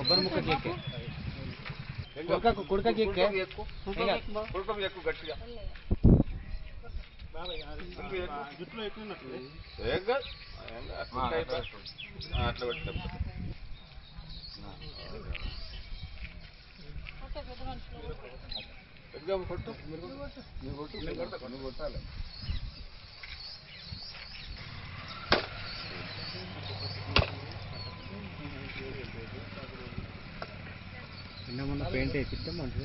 కుడకకి ఎక్కే కుడకకు కుడకకి ఎక్కే కుడుకం ఎక్కువ గట్టిగా ఏం కాదు. ఏం కాదు. అట్లా అయిపోయి. ఆ, అట్లా పెట్టు పెద్దగా కొట్టు మీరు కొట్టు మీరు కొట్టు మీరు కొట్టు నువ్వు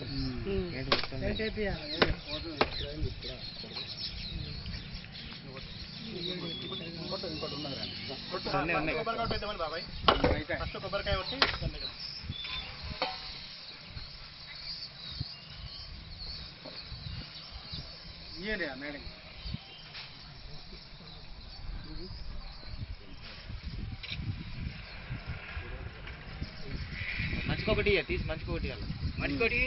కొట్టాలి నిన్న మొన్న పెయింట్ వేసిద్దాం తీసి మంచికొకటి ఇవ్వాలి มันก็ดี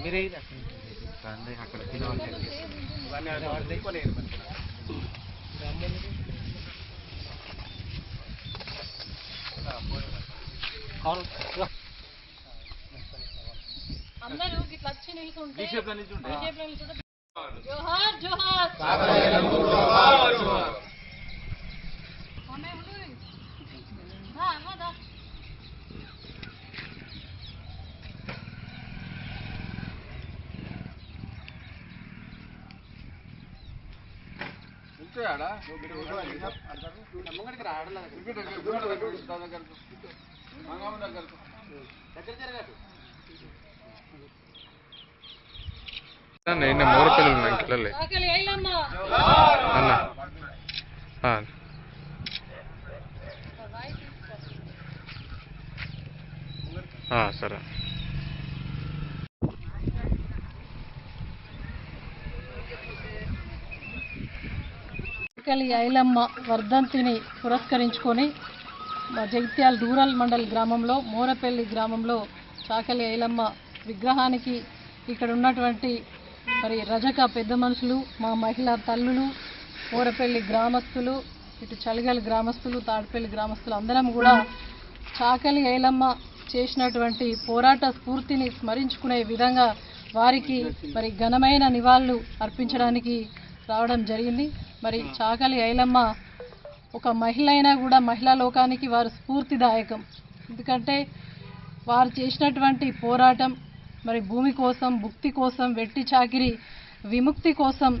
ఇది అక్కడ. అక్కడ తినవాలి అవును అందరూ గిట్లా వచ్చి నిల్చుంటే బీజేపీలో నిల్చుంటే జోహార్ జోహార్ నిన్న మూడు పిల్లలు ఉన్నాయి పిల్లలే. ఆకలి ఐలమ్మ అన్న. సరే. ఆకలి ఐలమ్మ వర్ధంతిని పురస్కరించుకొని మా జగిత్యాల రూరల్ మండల్ గ్రామంలో మోరపల్లి గ్రామంలో చాకలి ఐలమ్మ విగ్రహానికి ఇక్కడ ఉన్నటువంటి మరి రజక పెద్ద మనుషులు మా మహిళా తల్లులు మోరపల్లి గ్రామస్తులు ఇటు చలిగల గ్రామస్తులు తాడిపల్లి గ్రామస్తులు అందరం కూడా చాకలి ఐలమ్మ చేసినటువంటి పోరాట స్ఫూర్తిని స్మరించుకునే విధంగా వారికి మరి ఘనమైన నివాళులు అర్పించడానికి రావడం జరిగింది. మరి చాకలి ఐలమ్మ ఒక మహిళ అయినా కూడా మహిళా లోకానికి వారు స్ఫూర్తిదాయకం. ఎందుకంటే వారు చేసినటువంటి పోరాటం మరి భూమి కోసం భుక్తి కోసం వెట్టి చాకిరి విముక్తి కోసం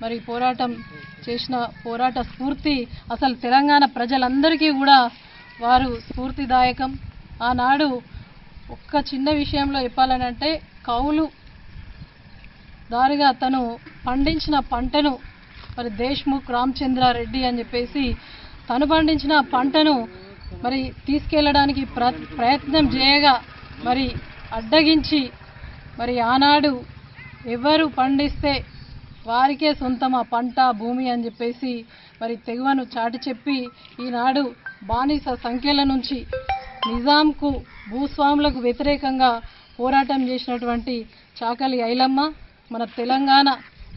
మరి పోరాటం చేసిన పోరాట స్ఫూర్తి అసలు తెలంగాణ ప్రజలందరికీ కూడా వారు స్ఫూర్తిదాయకం. ఆనాడు ఒక్క చిన్న విషయంలో చెప్పాలనంటే కౌలు దారిగా తను పండించిన పంటను మరి దేశ్ముఖ్ రామచంద్రారెడ్డి అని చెప్పేసి తను పండించిన పంటను మరి తీసుకెళ్ళడానికి ప్ర ప్రయత్నం చేయగా మరి అడ్డగించి మరి ఆనాడు ఎవరు పండిస్తే వారికే సొంతం ఆ పంట భూమి అని చెప్పేసి మరి తెగువను చాటి చెప్పి ఈనాడు బానిస సంఖ్యల నుంచి నిజాంకు భూస్వాములకు వ్యతిరేకంగా పోరాటం చేసినటువంటి చాకలి ఐలమ్మ మన తెలంగాణ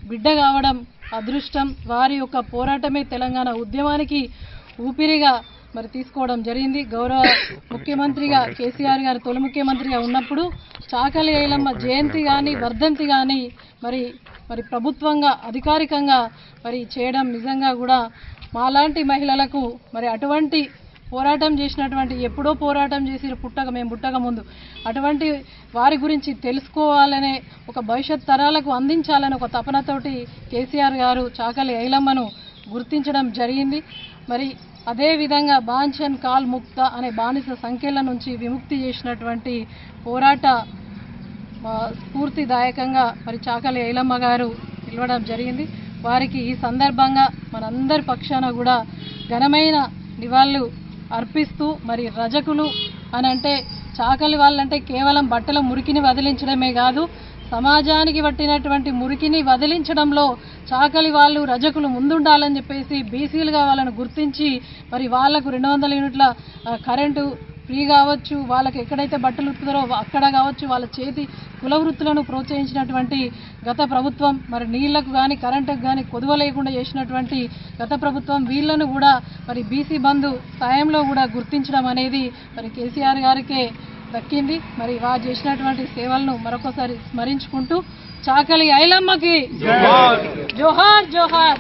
బిడ్డ కావడం అదృష్టం. వారి యొక్క పోరాటమే తెలంగాణ ఉద్యమానికి ఊపిరిగా మరి తీసుకోవడం జరిగింది. గౌరవ ముఖ్యమంత్రిగా కేసీఆర్ గారు తొలి ముఖ్యమంత్రిగా ఉన్నప్పుడు చాకలి ఐలమ్మ జయంతి కానీ వర్ధంతి కానీ మరి మరి ప్రభుత్వంగా అధికారికంగా మరి చేయడం నిజంగా కూడా మాలాంటి మహిళలకు మరి అటువంటి పోరాటం చేసినటువంటి ఎప్పుడో పోరాటం చేసి పుట్టక మేము పుట్టక ముందు. అటువంటి వారి గురించి తెలుసుకోవాలనే ఒక భవిష్యత్ తరాలకు అందించాలనే ఒక తపనతోటి కేసీఆర్ గారు చాకలి ఐలమ్మను గుర్తించడం జరిగింది. మరి అదేవిధంగా బాంఛన్ కాల్ ముక్త అనే బానిస సంఖ్యల నుంచి విముక్తి చేసినటువంటి పోరాట స్ఫూర్తిదాయకంగా మరి చాకలి ఐలమ్మ గారు నిలవడం జరిగింది. వారికి ఈ సందర్భంగా మనందరి పక్షాన కూడా ఘనమైన నివాళులు అర్పిస్తూ మరి రజకులు అని అంటే చాకలి వాళ్ళంటే కేవలం బట్టల మురికిని వదిలించడమే కాదు సమాజానికి పట్టినటువంటి మురికిని వదిలించడంలో చాకలి వాళ్ళు రజకులు ముందుండాలని చెప్పేసి బీసీలుగా వాళ్ళను గుర్తించి మరి వాళ్ళకు రెండు వందల యూనిట్ల కరెంటు ఫ్రీ కావచ్చు వాళ్ళకి ఎక్కడైతే బట్టలు ఉతుకుతారో అక్కడ కావచ్చు వాళ్ళ చేతి కుల వృత్తులను ప్రోత్సహించినటువంటి గత ప్రభుత్వం మరి నీళ్ళకు కానీ కరెంటుకు కానీ కొదువ లేకుండా చేసినటువంటి గత ప్రభుత్వం వీళ్ళను కూడా మరి బీసీ బంధు సాయంలో కూడా గుర్తించడం అనేది మరి కేసీఆర్ గారికే దక్కింది. మరి వారు చేసినటువంటి సేవలను మరొకసారి స్మరించుకుంటూ చాకలి ఐలమ్మకి జోహార్ జోహార్.